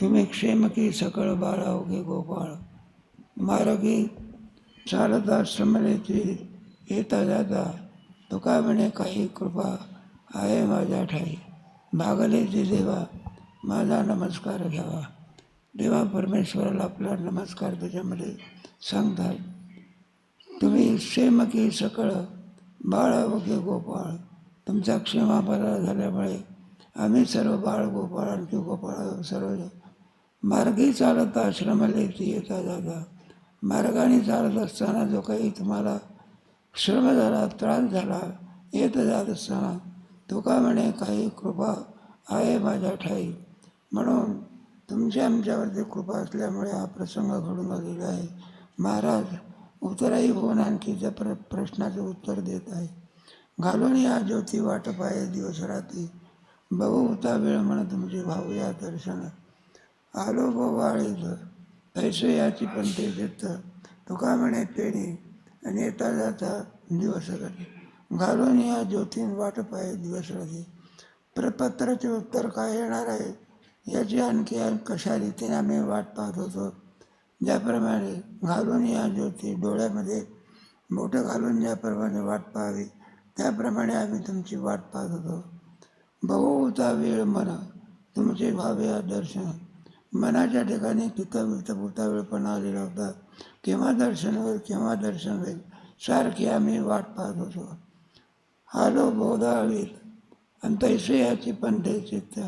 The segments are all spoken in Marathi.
तुम्ही क्षेमकी सकळ बाळा उगे गोपाळ. मार्गी चालत श्रमलेची येता जाता तुका म्हणे काही कृपा आहे माझ्या ठाई. भागले ते देवा माझा नमस्कार घ्यावा. देवा परमेश्वराला आपला नमस्कार त्याच्यामध्ये सांगतात. तुम्ही क्षेमकी सकळ बाळ वगे गोपाळ. तुमचा क्षेमा बरा झाल्यामुळे आम्ही सर्व बाळ गोपाळ आणखी गोपाळ सर्व मार्गी चालत आश्रमाला येते येता जाता मार्गाने चालत असताना जो काही तुम्हाला श्रम झाला त्रास झाला येत जात असताना तुका म्हणे काही कृपा आहे माझ्या ठाई. म्हणून तुमच्या आमच्यावरती कृपा असल्यामुळे हा प्रसंग घडून आलेला आहे. महाराज उतराई होऊन आणखी त्या प्र प्रश्नाचं उत्तर देत आहे. घालून या ज्योती वाटप आहे दिवस रात्री बघू होता वेळ म्हणा तुमचे भाऊ या दर्शनात आलो बोवाळीत पैसे याची पण ते देतं तुका म्हणे पेणी आणि येता जाता दिवस घालून या ज्योतीन वाटप आहे दिवस रात्री प्रपत्राचे उत्तर काय येणार आहे? याची आणखी कशा रीतीने आम्ही वाट पाहत होतो? ज्याप्रमाणे घालून या ज्योती डोळ्यामध्ये मोठं घालून ज्याप्रमाणे वाट पाहावी त्याप्रमाणे आम्ही तुमची वाट पाहत होतो. बहुता वेळ म्हणा. तुमचे भावे दर्शन मनाच्या ठिकाणी तिथं इथं पुरता वेळपणा आलेला होता. केव्हा दर्शन होईल केव्हा दर्शन होईल सारखी आम्ही वाट पाहत होतो. आलो हवीत आणि तैसे याची पंथे चित्त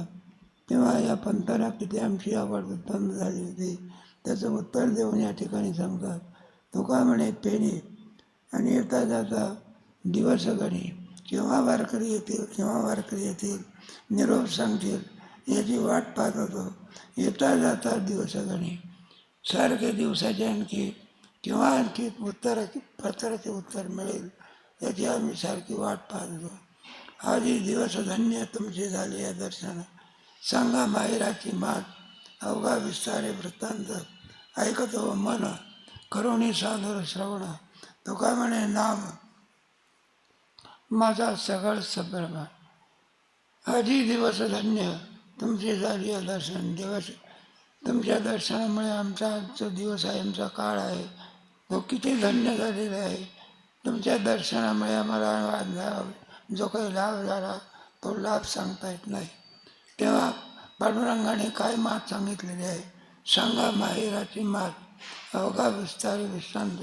तेव्हा या पंथाला किती आमची आवड उत्पन्न झाली होती त्याचं उत्तर देऊन या ठिकाणी सांगतात. तुका म्हणे पेणी आणि येता जाता दिवसगणी केव्हा वारकरी येतील केव्हा वारकरी येतील निरोप सांगतील याची वाट पाहत होतो. येता जाता दिवसगणी सारखे दिवसाचे आणखी किंवा आणखी उत्तराची पत्राचे उत्तर मिळेल याची आम्ही सारखी वाट पाहतो होतो. दिवस धन्य तुमचे झाले या दर्शन सांगा माहिराची मात अवघा विस्तारे वृत्तांत. ऐकत हो मन करुणी सादर श्रवण. तुका म्हणे नाम माझा सगळ संभ्रम आधी दिवस धन्य. तुमचे झाली आहे दर्शन दिवस तुमच्या दर्शनामुळे आमचा आजचा दिवस आहे आमचा काळ आहे. तो किती धन्य झालेला आहे. तुमच्या दर्शनामुळे आम्हाला जो काही लाभ झाला तो लाभ सांगता येत नाही. तेव्हा पांडुरंगाने काय मात सांगितलेली आहे? सांगा माहेराची मात. अवघा विस्तार विश्रांत.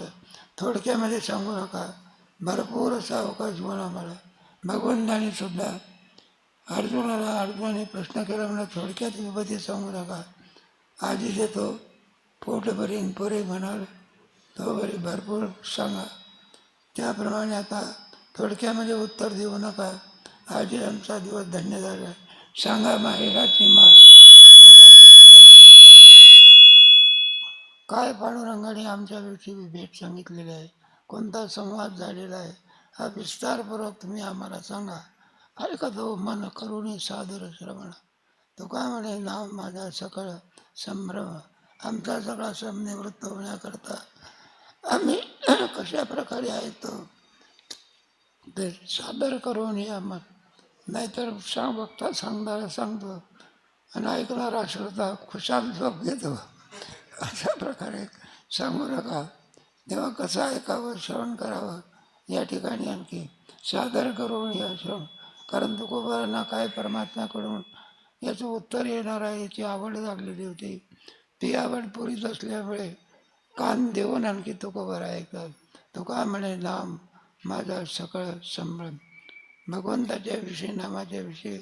थोडक्यामध्ये सांगू नका. भरपूर असा अवकाश म्हणा मला. भगवंतानी सुद्धा अर्जुनाला अर्जुनाने प्रश्न केला म्हणा थोडक्यात विभूती सांगू नका. आधी देतो पोट भरी पुरे म्हणाल तो बरी भरपूर सांगा. त्याप्रमाणे आता थोडक्यामध्ये म्हणजे उत्तर देऊ नका. आजी आमचा दिवस धन्य झाला सांगा माहेराची मार काय पांडुरंगाने आमच्याविषयी भेट सांगितलेली आहे? कोणता संवाद झालेला आहे? हा विस्तारपूर्वक तुम्ही आम्हाला सांगा. ऐकत मन करुणी सादर श्रवण. तो काय म्हणे नाव माझा सकळ संभ्रम. आमचा सगळा श्रम निवृत्त होण्याकरता आम्ही कशा प्रकारे ऐकतो ते? सादर करून या मग. नाहीतर सांग बघता सांगणारा सांगतो आणि ऐकणारा श्रोता खुशाल झोप घेतो. अशा प्रकारे सांगू नका. तेव्हा कसं ऐकावं श्रवण करावं? या ठिकाणी आणखी सादर करून या श्रवण. कारण तुकोबारांना काय परमात्म्याकडून? याचं उत्तर येणार आहे याची आवड लागलेली होती. ती आवड पुरीच असल्यामुळे कान देऊन आणखी तुकोबार ऐकतात तुका म्हणे नाम माझा सकळ संभ्रम. भगवंताच्या विषयी नामाच्या विषयी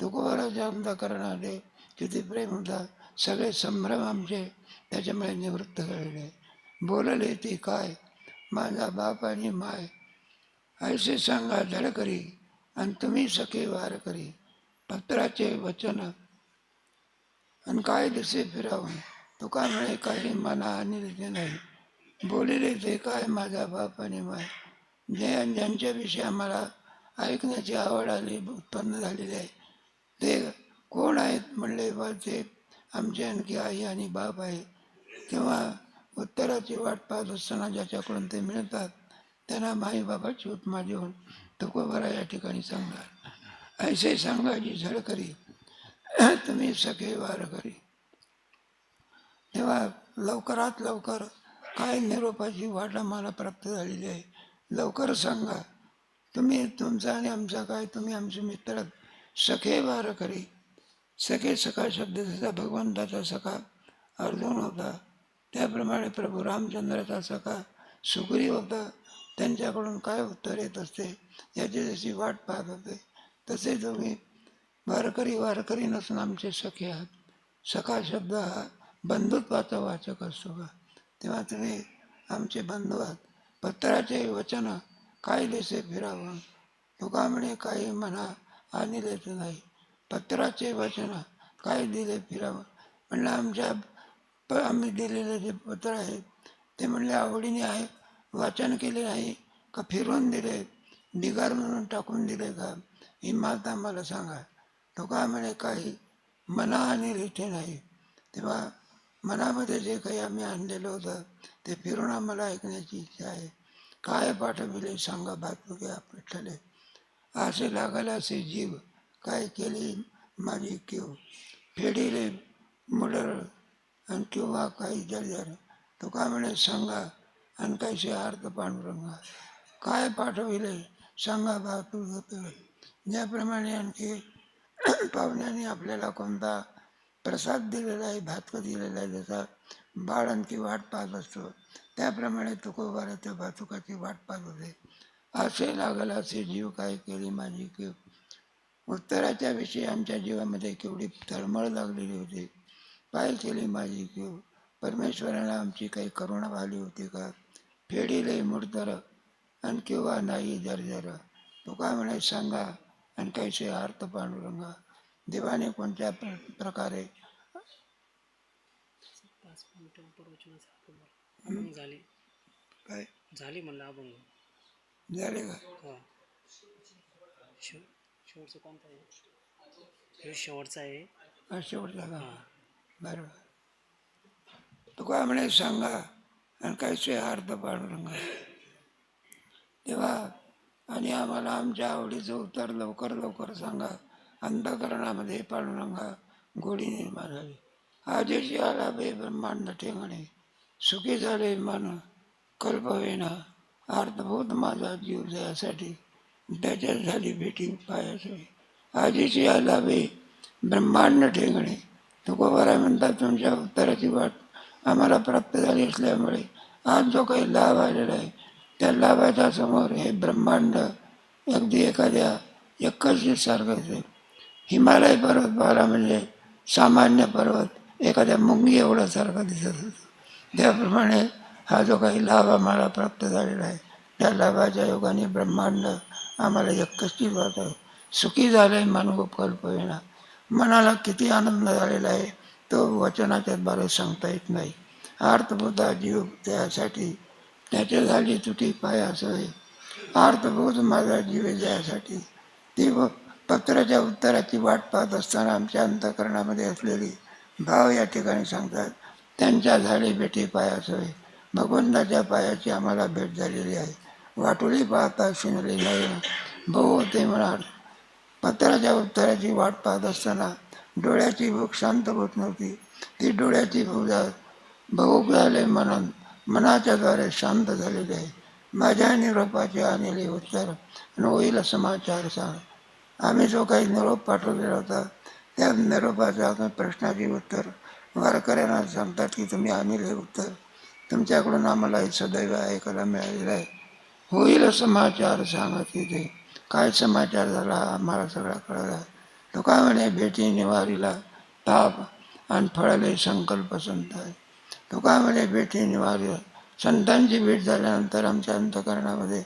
तुकोबाराच्या अंतकरणाने किती प्रेम होता. सगळे संभ्रम आमचे त्याच्यामुळे निवृत्त झालेले. बोलले ती काय? माझा बाप आणि माय. ऐसे सांगा धडकरी. आणि तुम्ही सखे वार करी. पत्राचे वचन आणि काय दिसे फिरावून तुका म्हणे काही मना आणि नाही. बोलिले ते काय माझा बाप आणि माय. जे ज्यांच्याविषयी आम्हाला ऐकण्याची आवड आली उत्पन्न झालेली आहे. ते कोण आहेत? म्हणले बा ते आमचे आणखी आई आणि बाप आहे. तेव्हा उत्तराची वाट पाहत असताना ज्याच्याकडून ते मिळतात त्यांना माई बाबाची उपमा देऊन तुकोबरा या ठिकाणी सांगणार. ऐसे सांगायची झड करी. तुम्ही सखे वार करी. तेव्हा लवकरात लवकर काय निरोपाची वाटा मला प्राप्त झालेली आहे लवकर सांगा. तुम्ही तुमचा आणि आमचा काय तुम्ही आमचे मित्र सखे वारकरी सखे सखा शब्द जसा भगवंताचा सखा अर्जुन होता. त्याप्रमाणे प्रभू रामचंद्राचा सखा सुग्री होता. त्यांच्याकडून काय उत्तर येत असते याची जशी वाट पाहत होते तसे तुम्ही वारकरी वारकरी नसून आमचे सखे आहात. सखा शब्द हा बंधुत्वाचा वाचक असतो का? तेव्हा तुम्ही आमचे बंधू आहात. पत्राचे वचन काय देसे फिरावं. मुकामणे म्हणे काही म्हणा आणि देत नाही. पत्राचे वचन काय दिले फिरावं. म्हणलं आमच्या प आम्ही दिलेले जे पत्र आहे ते म्हणले आवडीने आहे वाचन केले नाही का फिरवून दिले? बिगार म्हणून टाकून दिले का? ही मात आम्हाला सांगा. तो का म्हणे काही मना आणि रिठे नाही. तेव्हा मनामध्ये जे काही आम्ही आणलेलं होतं ते फिरून आम्हाला ऐकण्याची इच्छा आहे. काय पाठविले सांगा भातुके विठ्ठले असे लागला असे जीव काय केली माझी किव फेडिले मुडर आणि किंवा काही जर तो का म्हणे सांगा आणि कैसे अर्थ पांडुरंगा काय पाठविले सांगा भातुके ज्याप्रमाणे आणखी पाहुण्याने आपल्याला कोणता प्रसाद दिलेला आहे भातकं दिलेला आहे जसा बाळ आणखी वाट पाहत असतो त्याप्रमाणे तुकोबाला त्या भातुकाची वाट पाहत होते. असे लागल असे जीव काय केली माझी की उत्तराच्या विषयी आमच्या जीवामध्ये केवढी तळमळ लागलेली होती. काय केली माझी किव परमेश्वराला आमची काही करुणा आली होती का? फेडीले मुडतर आणि किंवा नाही जर तो काय म्हणे सांगा? आणि कैसे अर्थ पांडुरंगा देवाने कोणत्या प्र प्रकारे काय? झाली म्हणलं अभंग. झाले का? शेव शेवटचं कोणतं आहे? शेवटचा आहे. हा शेवटचा का? बरोबर तो काय म्हणे सांगा? आणि कैसे अर्थ पांडुरंगा तेव्हा आणि आम्हाला आमच्या आवडीचं उत्तर लवकर लवकर सांगा. अंधकरणामध्ये पांडुरंगा गोडी निर्माण झाली. आजची आला बे ब्रह्मांड ठेंगणे सुखी झाले मन. कल्पवेना. अर्थभूत माझा जीव जयासाठी. त्याच्यात झाली भेटी पायासाठी आजीची आला बे. ब्रह्मांड ठेंगणे तुकोबारा म्हणतात तुमच्या उत्तराची वाट आम्हाला प्राप्त झाली असल्यामुळे आज जो काही लाभ आलेला आहे त्या लाभाच्या समोर हे ब्रह्मांड अगदी एखाद्या एकच असेल आहे हिमालय पर्वत पाहिला म्हणजे सामान्य पर्वत एखाद्या मुंगी एवढ्यासारखा दिसत होतो. त्याप्रमाणे हा जो काही लाभ आम्हाला प्राप्त झालेला आहे त्या लाभाच्या योगाने ब्रह्मांड आम्हाला एकच वाटत. सुखी झालं आहे मानव येणार. मनाला किती आनंद झालेला आहे तो वचनाच्या द्वारे सांगता येत नाही. अर्थभूता जीव त्यासाठी त्याच्या झाली तुटी पाय पायासोय अर्थबोध माझा जीव त्यासाठी. ती पत्राच्या उत्तराची वाट पाहत असताना आमच्या अंतकरणामध्ये असलेली भाव या ठिकाणी सांगतात त्यांच्या झाली भेटी पायासोय भगवंताच्या पायाची आम्हाला भेट झालेली आहे. वाटोली पाहता शिनले नाही. भाऊ ते म्हणाल. पत्राच्या उत्तराची वाट पाहत असताना डोळ्याची भूक शांत होत नव्हती. ती डोळ्याची भूक भूक झाले म्हणून मनाच्या द्वारे शांत झालेली आहे. माझ्या निरोपाचे आणलेले उत्तर आणि होईल समाचार सांग. आम्ही जो काही निरोप पाठवलेला होता त्या निरोपाच्या आम्ही प्रश्नाची उत्तर वारकऱ्यांना सांगतात की तुम्ही आणले उत्तर. तुमच्याकडून आम्हाला हे सदैव ऐकायला मिळालेलं आहे. होईल समाचार सांगा तिथे काय समाचार झाला? आम्हाला सगळा कळला. तो काय म्हणे भेटी निवारीला ताप आणि फळले संकल्प संत आहे तो काय म्हणे भेटी निवारी संतांची भेट झाल्यानंतर आमच्या अंतकरणामध्ये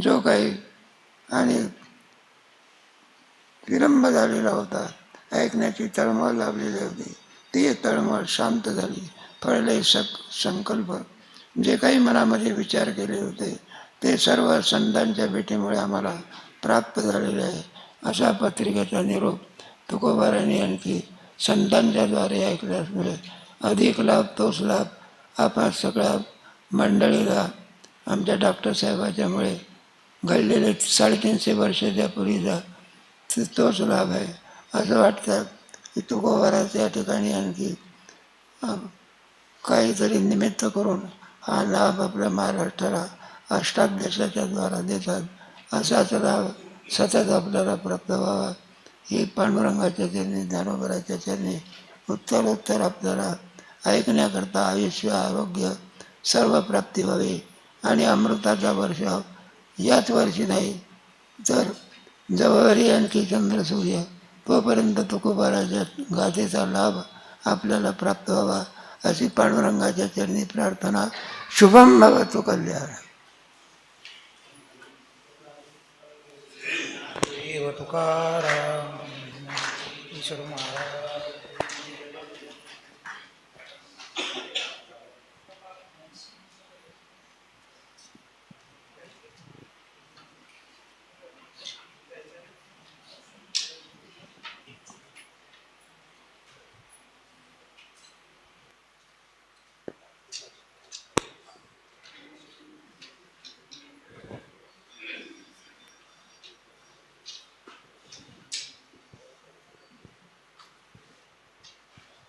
जो काही आणि विलंब झालेला होता ऐकण्याची तळमळ लाभलेली होती ती तळमळ शांत झाली. फळले सक संकल्प जे काही मनामध्ये विचार केले होते ते सर्व संतांच्या भेटीमुळे आम्हाला प्राप्त झालेले आहे. अशा पत्रिकेचा निरोप तुकोबारांनी आणखी संतांच्याद्वारे ऐकल्यास मिळेल अधिक लाभ तोच लाभ आपण सगळ्या मंडळीला आमच्या डॉक्टर साहेबाच्यामुळे घडलेले साडेतीनशे वर्षाच्या पूर्वीचा तोच लाभ आहे. असं वाटतं की तुकोबाराच्या ठिकाणी आणखी काहीतरी निमित्त करून हा लाभ आपल्या महाराष्ट्राला अष्टाध्याशाच्या द्वारा देतात. असाच लाभ सतत आपल्याला प्राप्त व्हावा. ही पांडुरंगाच्या चरणी ज्ञानोबराच्या चरणी उत्तरोत्तर आपल्याला ऐकण्याकरता आयुष्य आरोग्य सर्व प्राप्ती व्हावी. आणि अमृताचा वर्ष याच वर्षी नाही तर जवळही आणखी चंद्रसूर्य तोपर्यंत तुकोबाराच्या गाथेचा लाभ आपल्याला प्राप्त व्हावा अशी पांडुरंगाच्या चरणी प्रार्थना शुभम भवतु कल्याण. देव तुकाराम ईश्वर महाराज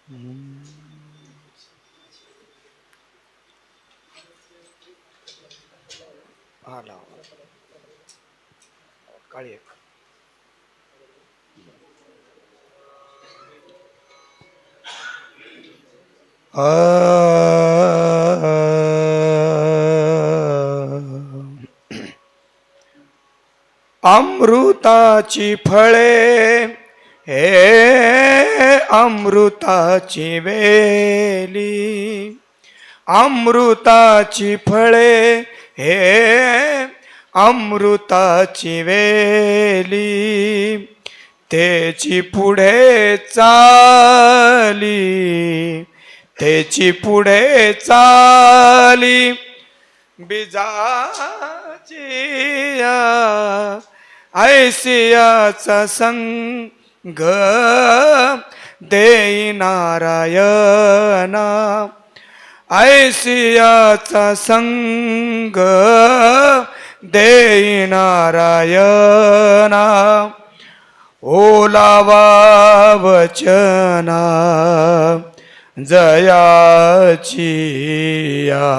हा लाव काळी एक. अमृताची फळे हे अमृताची वेली अमृताची फळे हे अमृताची वेली. त्याची पुढे चाली त्याची पुढे चाली. बिजाची ऐसियाचा संग देई नारायणा ऐशियाचा संग देई नारायणा ओलावा वचना जयाची या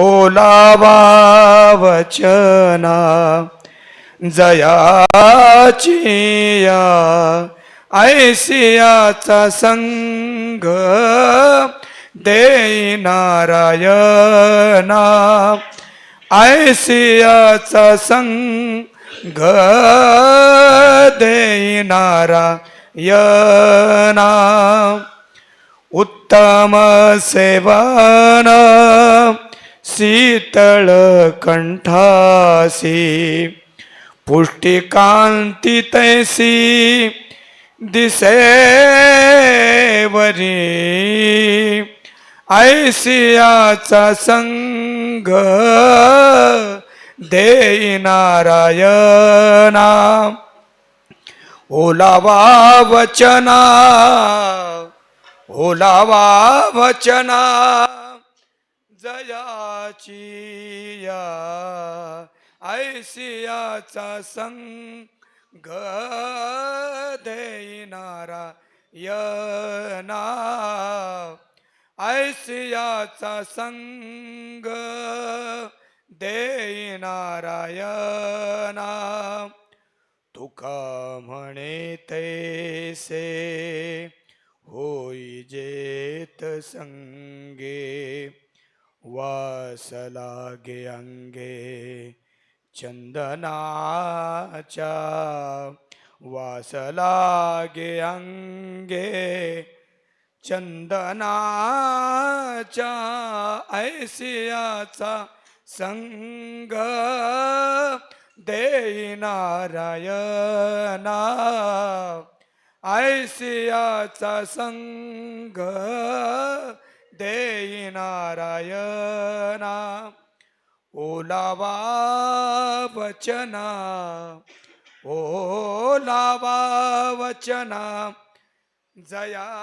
ओलावा वचना जयाची या ऐसियाचा संग दे नारायणा ऐसियाचा संग दे नारायणा उत्तम सेवन शीतळ कंठासी पुष्टिकांती तैसी दिसेवरी ऐसियाचा संग देई नारायणा ओलावा वचना ओलावा वचना. जयाची या. ऐसियाचा संग यना ऐसियाचा संग देणारायणा तुका म्हणे तैसे होई जेत संगे वास लागे अंगे चंदनाच्या वास लागे अंगे चंदनाच्या ऐसियाचा संग देई नारायणा ऐसियाचा संग देई नारायणा ओलावा वचना ओलावा वचना जयाचिया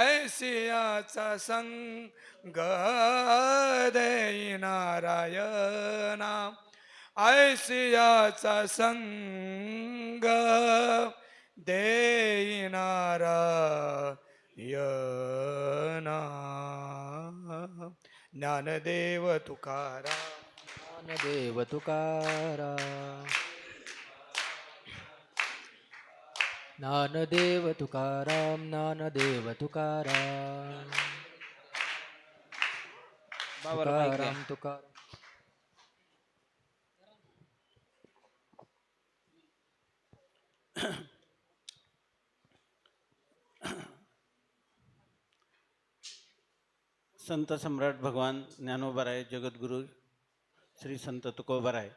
ऐसियाचा संग देई नारायणा ऐसियाचा संग देई नारायणा। ज्ञानदेव तुकाराम. ज्ञानदेव तुकारा ज्ञानदेव तुकाराम ज्ञानदेव तुकाराम. तुकाराम तुकाराम. संत सम्राट भगवान ज्ञानोबराय जगद्गुरू श्री संत तुकोबराय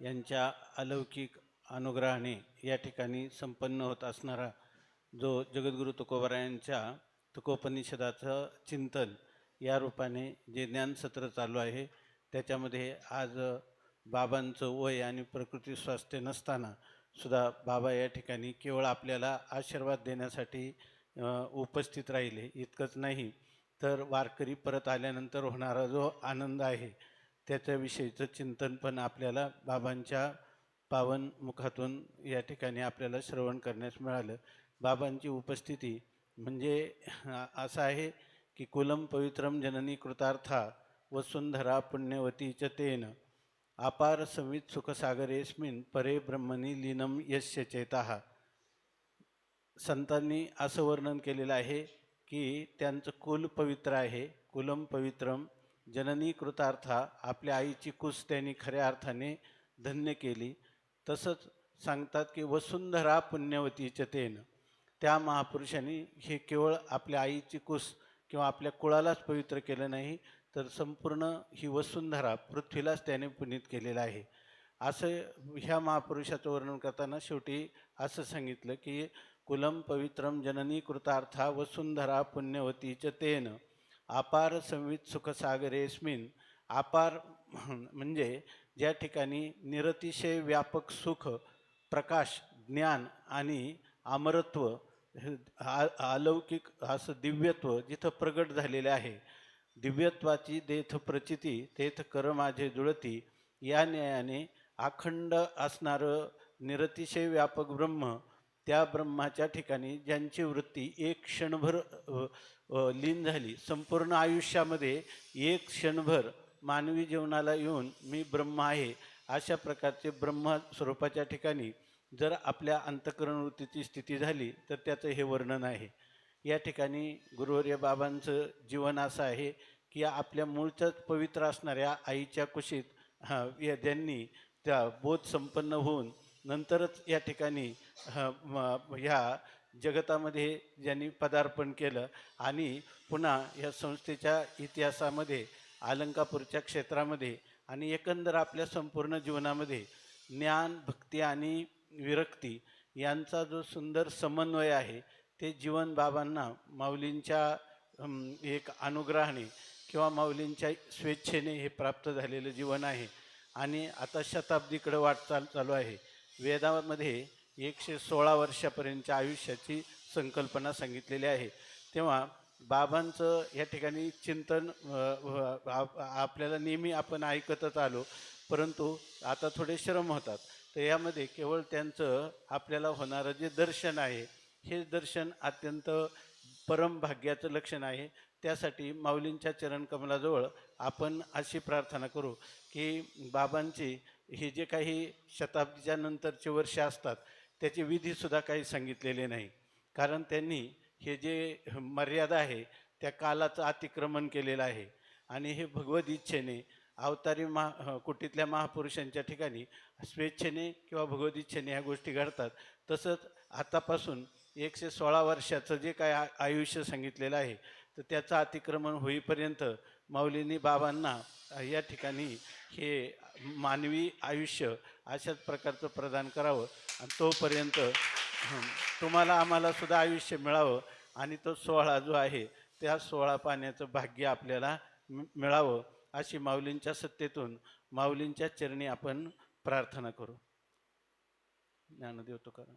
यांच्या अलौकिक अनुग्रहाने या ठिकाणी संपन्न होत असणारा जो जगद्गुरू तुकोबरायांच्या तुकोपनिषदाचं चिंतन या रूपाने जे ज्ञानसत्र चालू आहे त्याच्यामध्ये आज बाबांचं वय आणि प्रकृती स्वास्थ्य नसताना सुद्धा बाबा या ठिकाणी केवळ आपल्याला आशीर्वाद देण्यासाठी उपस्थित राहिले. इतकंच नाही तर वारकरी परत आल्यानंतर होणारा जो आनंद आहे त्याच्याविषयीचं चिंतन पण आपल्याला बाबांच्या पावन मुखातून या ठिकाणी आपल्याला श्रवण करण्यास मिळालं. बाबांची उपस्थिती म्हणजे असं आहे की कुलम पवित्रम जननी कृतार्था वसुंधरा पुण्यवती च तेन. अपार संवित सुखसागरेस्मिन परे ब्रह्मनी लीनम यश चेता. संतांनी असं वर्णन केलेलं आहे की त्यांचं कुल पवित्र आहे कुलम पवित्रम जननी कृतार्था आपल्या आईची कुस त्यांनी खऱ्या अर्थाने धन्य केली. तसंच सांगतात की वसुंधरा पुण्यवती तेन. त्या महापुरुषांनी हे केवळ आपल्या आईची कुस किंवा आपल्या कुळालाच पवित्र केलं नाही तर संपूर्ण ही वसुंधरा पृथ्वीलाच त्याने पुनीत केलेलं आहे. असं ह्या महापुरुषाचं वर्णन करताना शेवटी असं सांगितलं की कुलम पवित्रम जननी कृतार्था वसुंधरा पुण्यवती च तेन। आपार संवित सुखसागरेस्मिन आपार म्हणजे ज्या ठिकाणी निरतिशय व्यापक सुख प्रकाश ज्ञान आणि अमरत्व आ- अलौकिक असं दिव्यत्व जिथं प्रगट झालेलं आहे दिव्यत्वाची देथ प्रचिती तेथ कर माझे जुळती या न्यायाने अखंड असणारं निरतिशय व्यापक ब्रह्म त्या ब्रह्माच्या ठिकाणी ज्यांची वृत्ती एक क्षणभर लीन झाली संपूर्ण आयुष्यामध्ये एक क्षणभर मानवी जीवनाला येऊन मी ब्रह्म आहे अशा प्रकारचे ब्रह्म स्वरूपाच्या ठिकाणी जर आपल्या अंतकरण वृत्तीची स्थिती झाली तर त्याचं हे वर्णन आहे. या ठिकाणी गुरुवर्य बाबांचं जीवन असं आहे की आपल्या मूळच्याच पवित्र असणाऱ्या आईच्या कुशीत हा, या ज्यांनी त्या बोध संपन्न होऊन नंतरच या ठिकाणी ह्या जगतामध्ये ज्यांनी पदार्पण केलं आणि पुन्हा या संस्थेच्या इतिहासामध्ये अलंकापूरच्या क्षेत्रामध्ये आणि एकंदर आपल्या संपूर्ण जीवनामध्ये ज्ञान भक्ती आणि विरक्ती यांचा जो सुंदर समन्वय आहे ते जीवन बाबांना माऊलींच्या एक अनुग्रहाने किंवा माऊलींच्या स्वेच्छेने हे प्राप्त झालेलं जीवन आहे. आणि आता शताब्दीकडे वाटचाल चालू आहे. वेदामध्ये एकशे सोळा वर्षापर्यंतच्या आयुष्याची संकल्पना सांगितलेली आहे. तेव्हा बाबांचं या ठिकाणी चिंतन आपल्याला नेहमी आपण ऐकतच आलो परंतु आता थोडे श्रम होतात. तर यामध्ये केवळ त्यांचं आपल्याला होणारं जे दर्शन आहे हे दर्शन अत्यंत परम भाग्याचं लक्षण आहे. त्यासाठी माऊलींच्या चरणकमलाजवळ आपण अशी प्रार्थना करू की बाबांची हे जे काही शताब्दीच्या नंतरचे वर्ष असतात त्याचे विधीसुद्धा काही सांगितलेले नाही. कारण त्यांनी हे जे मर्यादा आहे त्या कालाचं अतिक्रमण केलेलं आहे. आणि हे भगवद इच्छेने अवतारी महा कुटीतल्या महापुरुषांच्या ठिकाणी स्वेच्छेने किंवा भगवद इच्छेने ह्या गोष्टी घडतात. तसंच आतापासून एकशे सोळा वर्षाचं जे काय आ- आयुष्य सांगितलेलं आहे तर त्याचं अतिक्रमण होईपर्यंत माऊलींनी बाबांना या ठिकाणी हे मानवी आयुष्य अशाच प्रकारचं प्रदान करावं. आणि तोपर्यंत तुम्हाला आम्हाला सुद्धा आयुष्य मिळावं आणि तो सोहळा जो आहे त्या सोहळा पाण्याचं भाग्य आपल्याला मिळावं अशी माऊलींच्या सत्तेतून माऊलींच्या चरणी आपण प्रार्थना करू. ज्ञानदेव तुकाराम.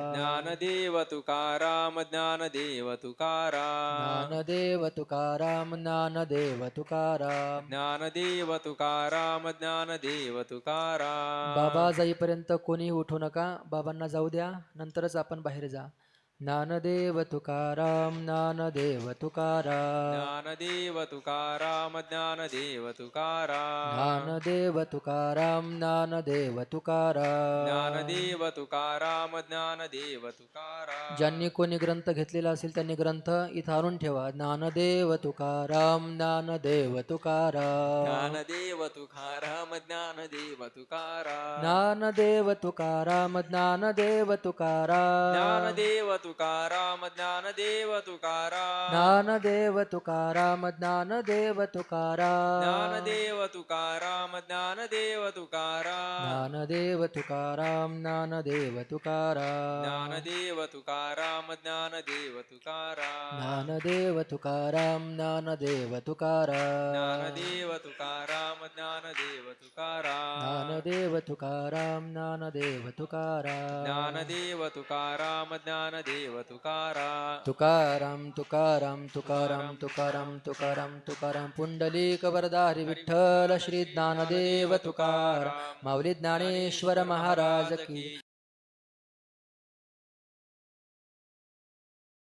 ज्ञानदेव तुकाराम ज्ञानदेव तुकाराम ज्ञानदेव तुकाराम ज्ञानदेव तुकाराम ज्ञानदेव तुकाराम ज्ञानदेव तुकाराम बाबा जाईपर्यंत कोणी उठू नका. बाबांना जाऊ द्या. नंतरच आपण बाहेर जा. ज्ञानदेव तुकाराम ज्ञानदेव तुकाराम ज्ञानदेव तुकाराम ज्ञानदेव तुकाराम ज्ञानदेव तुकाराम ज्ञानदेव तुकाराम ज्ञानदेव तुकाराम ज्ञानदेव तुकाराम ज्यांनी कोणी ग्रंथ घेतलेला असेल त्यांनी ग्रंथ इथं आणून ठेवा. ज्ञानदेव तुकाराम ज्ञानदेव तुकाराम ज्ञानदेव तुकाराम ज्ञानदेव तुकाराम ज्ञानदेव तुकाराम ज्ञानदेव तुकाराम ज्ञानदेव तुकाराम ज्ञानदेव तुकाराम. ज्ञानदेव तुकाराम ज्ञानदेव तुकाराम. ज्ञानदेव तुकाराम ज्ञानदेव तुकाराम. ज्ञानदेव तुकाराम ज्ञानदेव तुकाराम. ज्ञानदेव तुकाराम ज्ञानदेव तुकाराम. ज्ञानदेव तुकाराम ज्ञानदेव तुकाराम. ज्ञानदेव तुकाराम ज्ञानदेव तुकाराम. ज्ञानदेव तुकाराम ज्ञानदेव तुकाराम. ज्ञानदेव तुकाराम ज्ञानदेव तुकाराम तुकाराम तुकाराम तुकाराम तुकाराम तुकाराम तुकाराम पुंडलिक वरदारी विठ्ठल श्री ज्ञानदेव तुकाराम माऊली ज्ञानेश्वर महाराज की